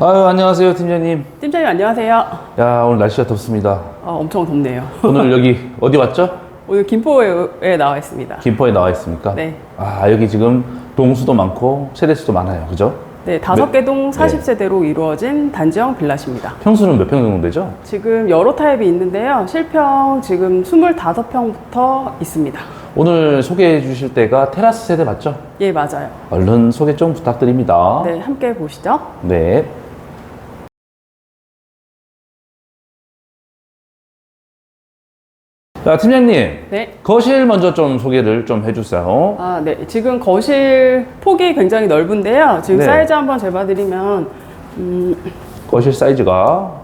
아유 안녕하세요 팀장님. 팀장님 안녕하세요. 야 오늘 날씨가 덥습니다. 어, 엄청 덥네요. 오늘 여기 어디 왔죠? 오늘 김포에 나와 있습니다. 김포에 나와 있습니까? 네. 아 여기 지금 동수도 많고 세대수도 많아요, 그죠? 네, 다섯 몇- 개동 40세대로 이루어진 단지형 빌라십니다. 평수는 몇 평 정도 되죠? 지금 여러 타입이 있는데요. 실평 지금 25평부터 있습니다. 오늘 소개해 주실 때가 테라스 세대 맞죠? 예, 맞아요. 얼른 소개 좀 부탁드립니다. 네, 함께 보시죠. 네. 자 팀장님 네. 거실 먼저 좀 소개를 좀 해주세요. 아, 네. 지금 거실 폭이 굉장히 넓은데요. 지금 네. 사이즈 한번 재봐드리면, 음, 거실 사이즈가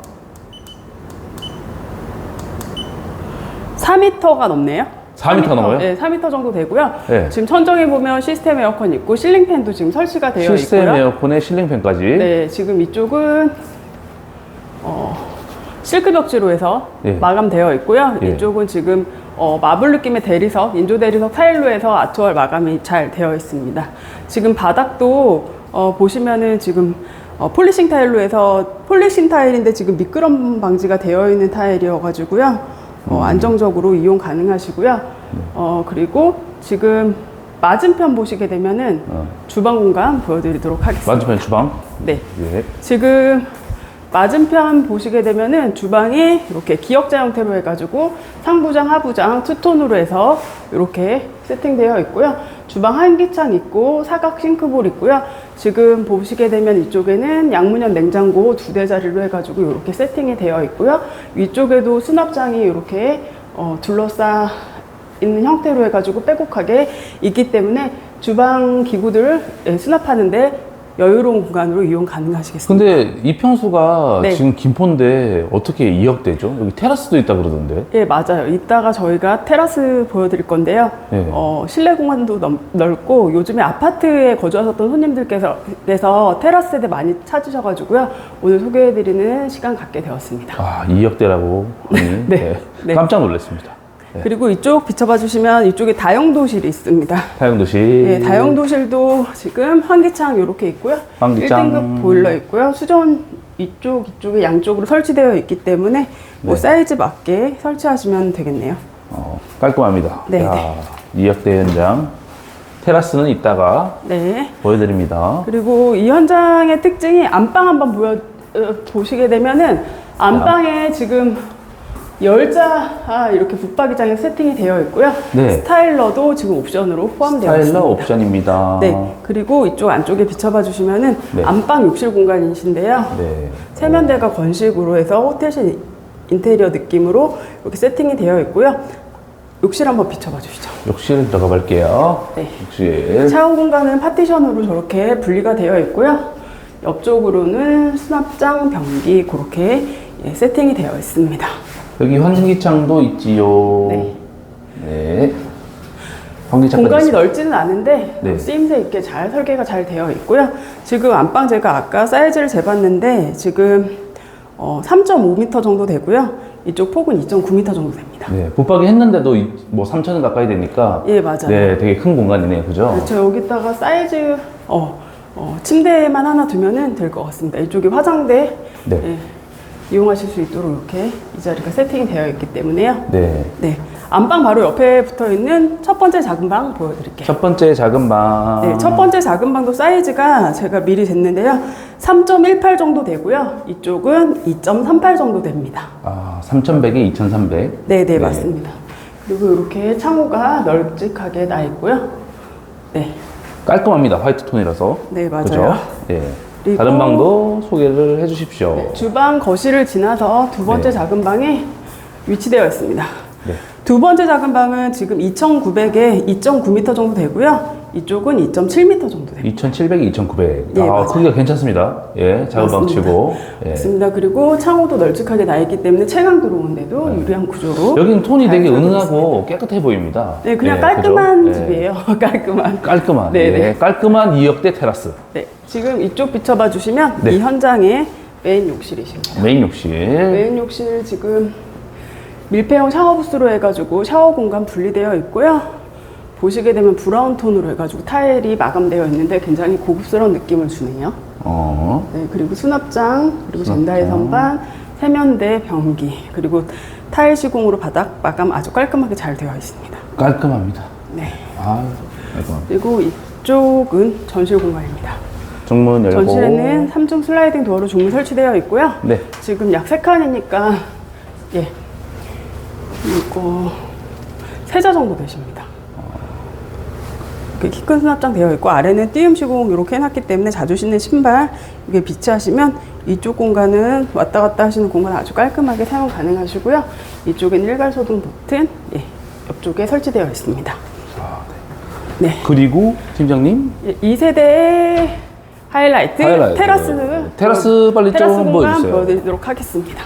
4m가 넘네요. 4m 넘어요? 네, 4m 정도 되고요. 네. 지금 천정에 보면 시스템 에어컨 있고 실링팬도 지금 설치가 되어 시스템 있고요. 에어컨에 실링팬까지. 네, 지금 이쪽은 어, 실크 벽지로 해서 예. 마감되어 있고요. 예. 이쪽은 지금 어, 마블 느낌의 대리석, 인조 대리석 타일로 해서 아트월 마감이 잘 되어 있습니다. 지금 바닥도 어, 보시면은 지금 어, 폴리싱 타일로 해서 폴리싱 타일인데 지금 미끄럼 방지가 되어 있는 타일이어가지고요. 음. 어, 안정적으로 이용 가능하시고요. 어, 그리고 지금 맞은편 보시게 되면은 어. 주방 공간 보여드리도록 하겠습니다. 맞은편 주방. 네. 예. 지금 맞은편 보시게 되면은 주방이 이렇게 기역자 형태로 해가지고 상부장, 하부장 투톤으로 해서 이렇게 세팅되어 있고요. 주방 한기창 있고 사각 싱크볼 있고요. 지금 보시게 되면 이쪽에는 양문형 냉장고 두 대자리로 해가지고 이렇게 세팅이 되어 있고요. 위쪽에도 수납장이 이렇게 어, 둘러싸 있는 형태로 해가지고 빼곡하게 있기 때문에 주방 기구들을 예, 수납하는데 여유로운 공간으로 이용 가능하시겠습니다. 근데 이 평수가 네. 지금 김포인데 어떻게 2억 되죠? 여기 테라스도 있다 그러던데. 예, 맞아요. 이따가 저희가 테라스 보여드릴 건데요. 네. 어, 실내 공간도 넓, 넓고 요즘에 아파트에 거주하셨던 손님들께서 테라스 세대 많이 찾으셔가지고요. 오늘 소개해드리는 시간 갖게 되었습니다. 아, 2억대라고 하니 네. 네. 깜짝 놀랐습니다. 네. 그리고 이쪽 비춰봐 주시면 이쪽에 다용도실이 있습니다. 타영도시. 예, 다용도실도 지금 환기창 이렇게 있고요. 환기창. 1등급 보일러 있고요. 수전 이쪽, 이쪽에 양쪽으로 설치되어 있기 때문에 뭐 네. 사이즈 맞게 설치하시면 되겠네요. 어, 깔끔합니다. 네, 야, 2억대 현장. 테라스는 이따가 네. 보여드립니다. 그리고 이 현장의 특징이 안방 한번 보여 어, 보시게 되면은 안방에 지금 열자 아, 이렇게 붙박이장에 세팅이 되어 있고요. 네. 스타일러도 지금 옵션으로 포함되어 스타일러 있습니다. 옵션입니다. 네. 그리고 이쪽 안쪽에 비춰봐 주시면은 네. 안방 욕실 공간이신데요. 네. 세면대가 건식으로 해서 호텔식 인테리어 느낌으로 이렇게 세팅이 되어 있고요. 욕실 한번 비춰봐 주시죠. 욕실 들어가 볼게요. 네. 욕실. 샤워 공간은 파티션으로 저렇게 분리가 되어 있고요. 옆쪽으로는 수납장, 변기 그렇게 예, 세팅이 되어 있습니다. 여기 환기창도 있지요. 네. 네. 환기창까지 공간이. 넓지는 않은데 네. 쓰임새 있게 잘 설계가 잘 되어 있고요. 지금 안방 제가 아까 사이즈를 재봤는데 지금 어, 3.5m 정도 되고요. 이쪽 폭은 2.9m 정도 됩니다. 네, 붙박이 했는데도 이- 뭐 3천원 가까이 되니까 예, 맞아요. 네, 되게 큰 공간이네요. 그죠? 그렇죠. 여기다가 사이즈 어, 어, 침대만 하나 두면은 될 것 같습니다. 이쪽에 화장대 네. 예, 이용하실 수 있도록 이렇게 이 자리가 세팅이 되어 있기 때문에요. 네. 네, 안방 바로 옆에 붙어 있는 첫 번째 작은 방 보여드릴게요. 첫 번째 작은 방. 네, 첫 번째 작은 방도 사이즈가 제가 미리 쟀는데요. 3.18 정도 되고요. 이쪽은 2.38 정도 됩니다. 아, 3,100에 2,300. 네, 네, 맞습니다. 그리고 이렇게 창호가 널찍하게 나 있고요. 네, 깔끔합니다. 화이트 톤이라서. 네, 맞아요. 그죠? 네. 다른 방도 소개를 해 주십시오. 네, 주방 거실을 지나서 두 번째 네. 작은 방에 위치되어 있습니다. 네. 두 번째 작은 방은 지금 2,900에 2.9m 정도 되고요. 이쪽은 2.7m 정도 됩니다. 2,700에 2,900. 예, 아, 맞아요. 크기가 괜찮습니다. 예, 작은 방 맞습니다. 치고. 예. 맞습니다. 그리고 창호도 널찍하게 나 있기 때문에 채광 들어오는데도 유리한 구조로. 네. 여기는 톤이 잘 되게 은은하고 깨끗해 보입니다. 네, 그냥 예, 깔끔한 그죠? 예. 집이에요. 깔끔한. 깔끔한. 네, 예, 네. 깔끔한 2억대 테라스. 네, 지금 이쪽 비춰봐 주시면 네. 이 현장의 메인 욕실이십니다. 메인 욕실. 메인 욕실 지금 밀폐형 샤워 부스로 해가지고 샤워 공간 분리되어 있고요. 보시게 되면 브라운 톤으로 해가지고 타일이 마감되어 있는데 굉장히 고급스러운 느낌을 주네요. 어. 네, 그리고 수납장, 그리고 수납장. 젠다이 선반, 세면대, 변기, 그리고 타일 시공으로 바닥 마감 아주 깔끔하게 잘 되어 있습니다. 깔끔합니다. 네. 아, 깔끔합니다. 그리고 이쪽은 전실 공간입니다. 정문 열고. 전실에는 3중 슬라이딩 도어로 중문 설치되어 있고요. 네. 지금 약 3칸이니까, 예. 이거, 세자 정도 되십니다. 키 큰 수납장 되어 있고, 아래는 띄움 시공 이렇게 해놨기 때문에 자주 신는 신발, 이게 비치하시면 이쪽 공간은 왔다 갔다 하시는 공간 아주 깔끔하게 사용 가능하시고요. 이쪽엔 일괄 소등 버튼, 예. 옆쪽에 설치되어 있습니다. 네. 그리고 팀장님 예, 2세대의 하이라이트, 하이라이트. 테라스 테라스 빨리 테라스 좀 공간 보여주세요. 보여드리도록 하겠습니다.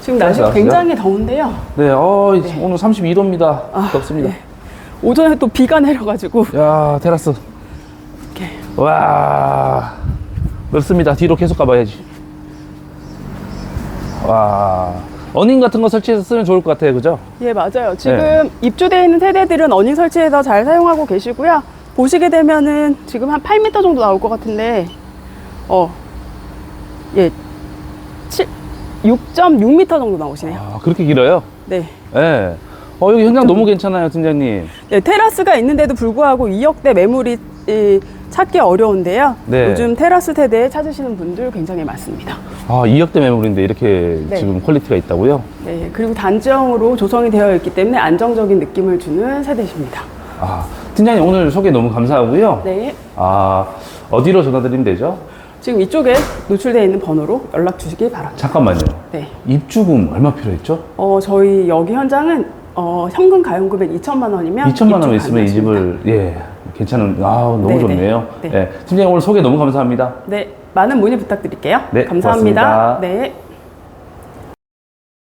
지금 테라스 날씨가 아시죠? 굉장히 더운데요. 네, 어, 오늘 32도입니다. 아, 덥습니다. 예. 오전에 또 비가 내려가지고 야, 테라스. 이렇게 와, 넓습니다. 뒤로 계속 가봐야지. 와, 어닝 같은 거 설치해서 쓰면 좋을 것 같아요, 그죠? 예 맞아요. 지금 네. 입주되어 있는 세대들은 어닝 설치해서 잘 사용하고 계시고요. 보시게 되면은 지금 한 8m 정도 나올 것 같은데 어 예. 7 6.6m 정도 나오시네요. 아, 그렇게 길어요? 네. 예. 어, 여기 현장 너무 괜찮아요, 팀장님. 네, 테라스가 있는데도 불구하고 2억대 매물이 이, 찾기 어려운데요. 네. 요즘 테라스 세대 찾으시는 분들 굉장히 많습니다. 아, 2억대 매물인데 이렇게 네. 지금 퀄리티가 있다고요? 네, 그리고 단지형으로 조성이 되어 있기 때문에 안정적인 느낌을 주는 세대십니다. 아, 팀장님 오늘 소개 너무 감사하고요. 네, 아, 어디로 전화드리면 되죠? 지금 이쪽에 노출되어 있는 번호로 연락 주시기 바랍니다. 잠깐만요. 네, 입주금 얼마 필요했죠? 어, 저희 여기 현장은 어, 현금 가용금액 2천만 원이면 2천만 원 있으면 이. 집을 예 괜찮은 아 너무 네, 좋네요. 네. 예, 팀장님 오늘 소개 너무 감사합니다. 네, 많은 문의 부탁드릴게요. 네, 감사합니다. 고맙습니다. 네.